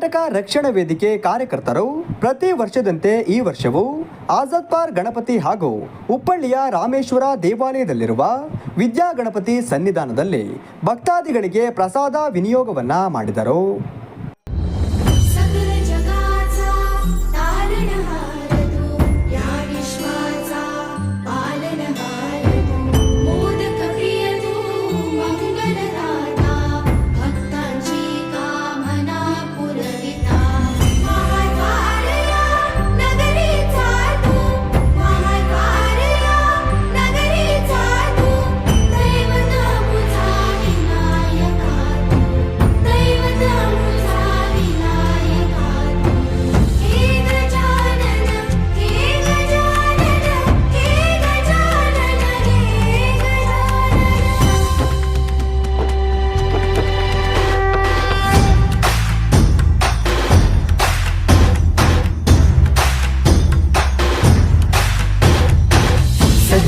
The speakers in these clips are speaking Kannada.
ಕರ್ನಾಟಕ ರಕ್ಷಣಾ ವೇದಿಕೆ ಕಾರ್ಯಕರ್ತರು ಪ್ರತಿ ವರ್ಷದಂತೆ ಈ ವರ್ಷವೂ ಆಜಾದ್ ಪಾರ್ ಗಣಪತಿ ಹಾಗೂ ಉಪ್ಪಳ್ಳಿಯ ರಾಮೇಶ್ವರ ದೇವಾಲಯದಲ್ಲಿರುವ ವಿದ್ಯಾ ಗಣಪತಿ ಸನ್ನಿಧಾನದಲ್ಲಿ ಭಕ್ತಾದಿಗಳಿಗೆ ಪ್ರಸಾದ ವಿನಿಯೋಗವನ್ನ ಮಾಡಿದರು.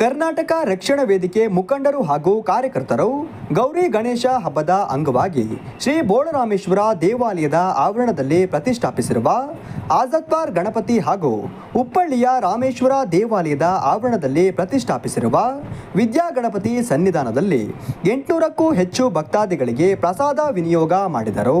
ಕರ್ನಾಟಕ ರಕ್ಷಣಾ ವೇದಿಕೆ ಮುಖಂಡರು ಹಾಗೂ ಕಾರ್ಯಕರ್ತರು ಗೌರಿ ಗಣೇಶ ಹಬ್ಬದ ಅಂಗವಾಗಿ ಶ್ರೀ ಬೋಳರಾಮೇಶ್ವರ ದೇವಾಲಯದ ಆವರಣದಲ್ಲಿ ಪ್ರತಿಷ್ಠಾಪಿಸಿರುವ ಆಜಾದ್ ಪಾರ್ ಗಣಪತಿ ಹಾಗೂ ಉಪ್ಪಳ್ಳಿಯ ರಾಮೇಶ್ವರ ದೇವಾಲಯದ ಆವರಣದಲ್ಲಿ ಪ್ರತಿಷ್ಠಾಪಿಸಿರುವ ವಿದ್ಯಾಗಣಪತಿ ಸನ್ನಿಧಾನದಲ್ಲಿ ಎಂಟುನೂರಕ್ಕೂ ಹೆಚ್ಚು ಭಕ್ತಾದಿಗಳಿಗೆ ಪ್ರಸಾದ ವಿನಿಯೋಗ ಮಾಡಿದರು.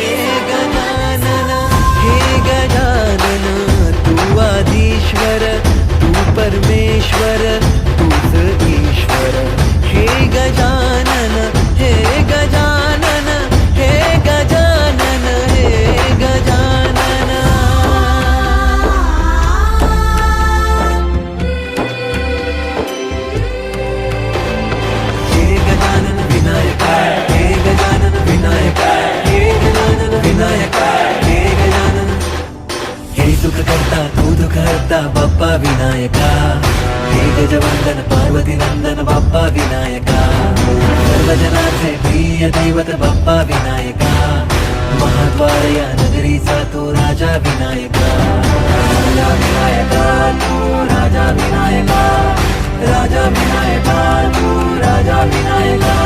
गजवंदन पार्वती नंदन, बाप्पा विनायका। सर्वजनाचे प्रिय दैवत, बाप्पा विनायका। महाद्वार नगरी सा तो राजा विनायका। राजा विनायका, तू राजा विनायका। राजा विनायका, तू राजा विनायका।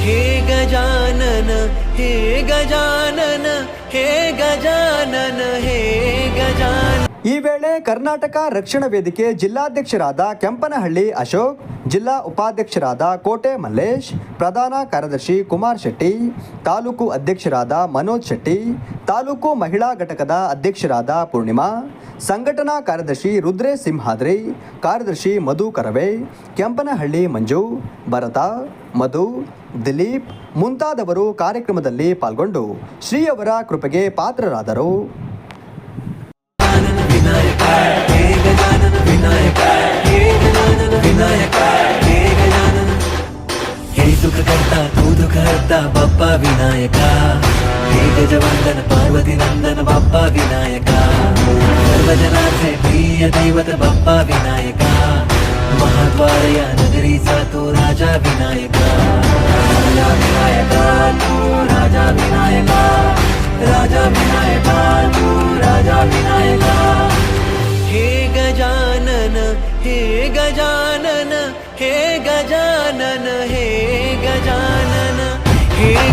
हे गजानन हे गजानन हे गजानन हे गजानन। ಈ ವೇಳೆ ಕರ್ನಾಟಕ ರಕ್ಷಣಾ ವೇದಿಕೆ ಜಿಲ್ಲಾಧ್ಯಕ್ಷರಾದ ಕೆಂಪನಹಳ್ಳಿ ಅಶೋಕ್, ಜಿಲ್ಲಾ ಉಪಾಧ್ಯಕ್ಷರಾದ ಕೋಟೆ ಮಲ್ಲೇಶ್, ಪ್ರಧಾನ ಕಾರ್ಯದರ್ಶಿ ಕುಮಾರ್ ಶೆಟ್ಟಿ, ತಾಲೂಕು ಅಧ್ಯಕ್ಷರಾದ ಮನೋಜ್ ಶೆಟ್ಟಿ, ತಾಲೂಕು ಮಹಿಳಾ ಘಟಕದ ಅಧ್ಯಕ್ಷರಾದ ಪೂರ್ಣಿಮಾ, ಸಂಘಟನಾ ಕಾರ್ಯದರ್ಶಿ ರುದ್ರೇ ಸಿಂಹಾದ್ರಿ, ಕಾರ್ಯದರ್ಶಿ ಮಧು ಕರವೆ, ಕೆಂಪನಹಳ್ಳಿ ಮಂಜು, ಭರತ, ಮಧು, ದಿಲೀಪ್ ಮುಂತಾದವರು ಕಾರ್ಯಕ್ರಮದಲ್ಲಿ ಪಾಲ್ಗೊಂಡು ಶ್ರೀಯವರ ಕೃಪೆಗೆ ಪಾತ್ರರಾದರು. तू बाप्पा विनायका. हे गजवंदन पार्वती नंदन बाप्पा विनायका. सर्वजनाचे प्रिय दैवत बाप्पा विनायका. महाद्वार या नगरीचा तो राजा विनायका. राजा विनायका तू राजा विनायका. राजा विनायका तू राजा विनायका. हे गजानन हे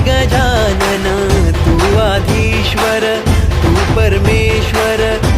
गजानन तू आधीश्वर तू परमेश्वर।